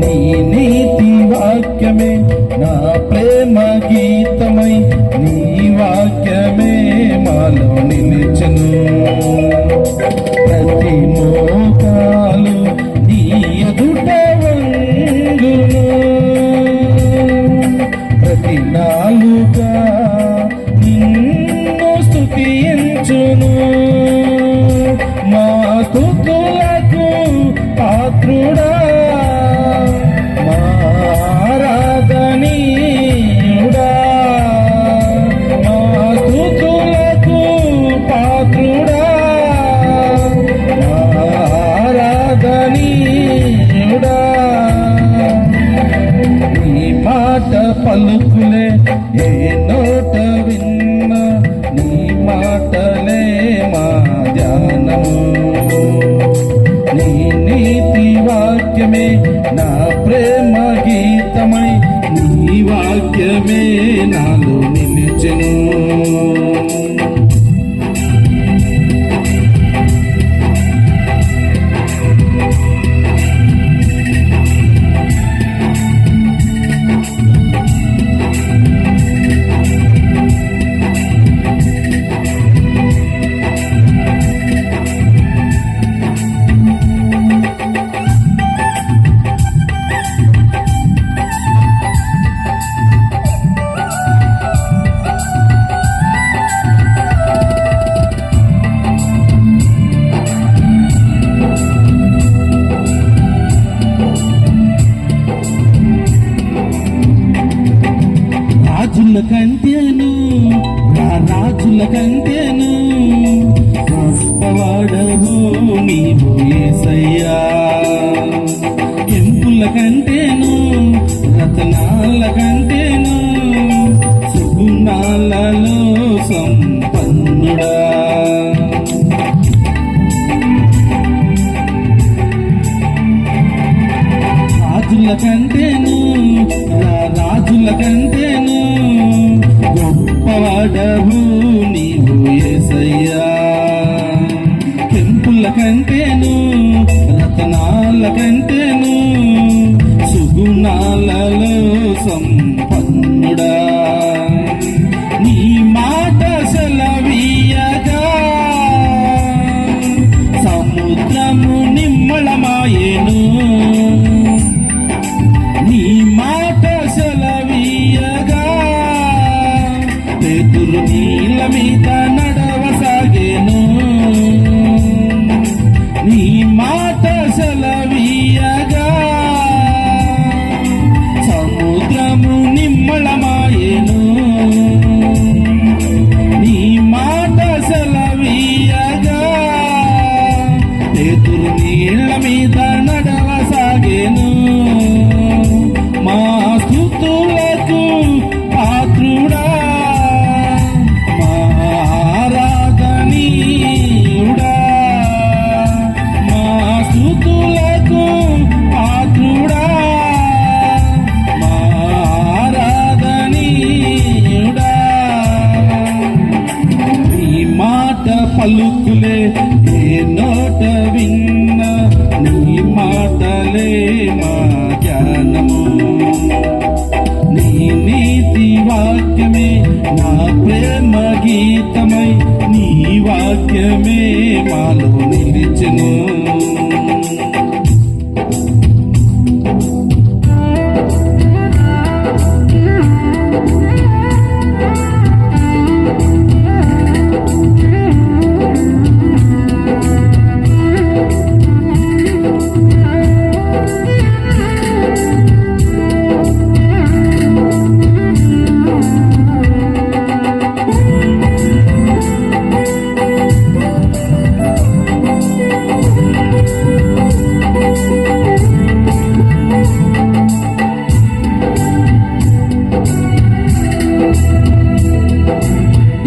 నీ నీతి వాక్యమే నా ప్రేమ గీతమై నీ వాక్యమే మాలో నిలిచను. ప్రతి మో మిత్రుడా మారాధనీయుడా మా స్థుతులకు పాత్రుడా. మారాధనీయుడా నీ మాట పలుకు can పలుకులే ఏ నోట విన్న నీ మాటలే మా జ్ఞానము. నీ నీతి వాక్యమే నా ప్రేమ గీతమై నీ వాక్యమే మాలో నిలిచను.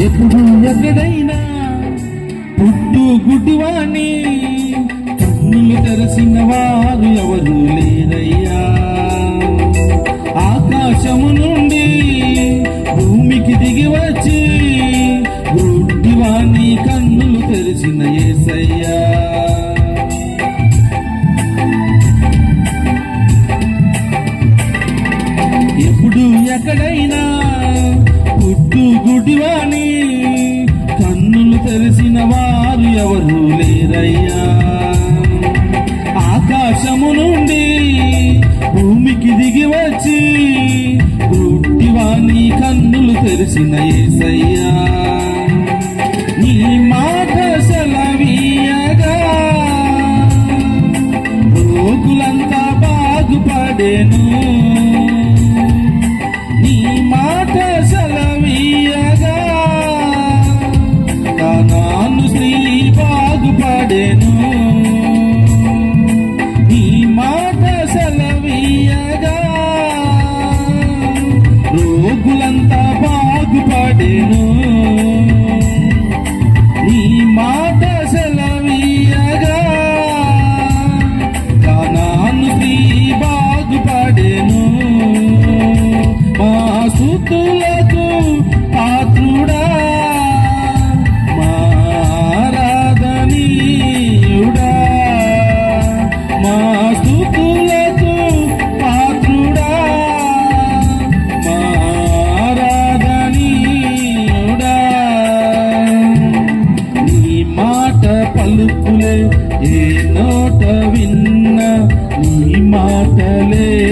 ఎప్పుడు ఎక్కడైనా పుట్టు గుడ్డువాణి కన్నులు తెరసిన వారు ఎవరు లేరయ్యా. ఆకాశము నుండి భూమికి దిగి వచ్చి గుడ్డివాణి కన్నులు తెరిచిన ఏసయ్యా. ఎప్పుడు ఎక్కడైనా గుడివాణి కన్నులు తెలిసిన వారు ఎవరు లేరయ్యా. ఆకాశము నుండి భూమికి దిగి వచ్చి గుడ్డివాణి కన్నులు తెరిచిన ఏసయ్యా. నీ మాట సెలవీయగా రోగులంతా బాగుపడేను. ಏನೋ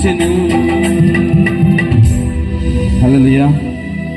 to know